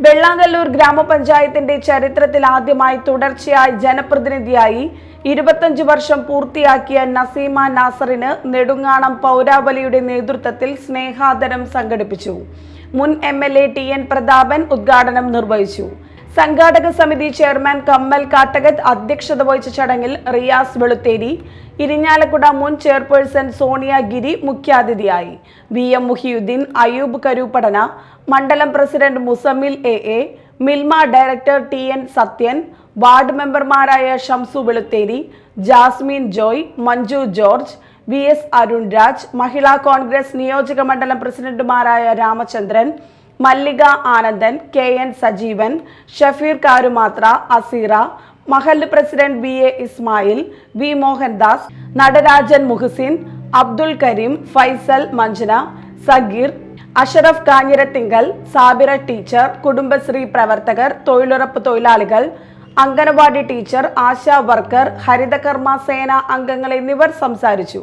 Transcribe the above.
വെള്ളാങ്കല്ലൂർ ഗ്രാമപഞ്ചായത്തിന്റെ ചരിത്രത്തിൽ ആദ്യമായി തുടർച്ചയായി ജനപ്രതിനിധിയായി ഇരുപത്തഞ്ച് വർഷം പൂർത്തിയാക്കിയ നസീമ നാസറിന് നെടുങ്ങാണം പൗരാവലിയുടെ നേതൃത്വത്തിൽ സ്നേഹാദരം സംഘടിപ്പിച്ചു. മുൻ M L A T N Prathapan ഉദ്ഘാടനം നിർവഹിച്ചു. സംഘാടക സമിതി ചെയർമാൻ കമ്മൽ കാട്ടകത്ത് അധ്യക്ഷത വഹിച്ച ചടങ്ങിൽ റിയാസ് വെളുത്തേരി ഇരിഞ്ഞാലക്കുട മുൻ ചെയർപേഴ്സൺ സോണിയ ഗിരി മുഖ്യാതിഥിയായി. വി എം മുഹിയുദ്ദീൻ അയൂബ് കരൂപ്പടന മണ്ഡലം president Muzammil A A Milma director T N Sathyan ward മെമ്പർമാരായ Shamsu Veluthery Jasmine Joy Manju George V S Arun Raj Mahila Congress നിയോജക മണ്ഡലം പ്രസിഡന്റുമാരായ രാമചന്ദ്രൻ മല്ലിക ആനന്ദൻ കെ എൻ സജീവൻ ഷഫീർ കാരുമാത്ര അസീറ മഹല്ല് president V A Ismail V Mohandas Natarajan Muhsin Abdul Kareem Faisal Manjana Sageer Ashraf Kanjirathingal Sabira teacher Kudumbashree പ്രവർത്തകർ തൊഴിലുറപ്പ് തൊഴിലാളികൾ anganwadi teacher ASHA worker Harithakarma Sena അംഗങ്ങൾ എന്നിവർ സംസാരിച്ചു.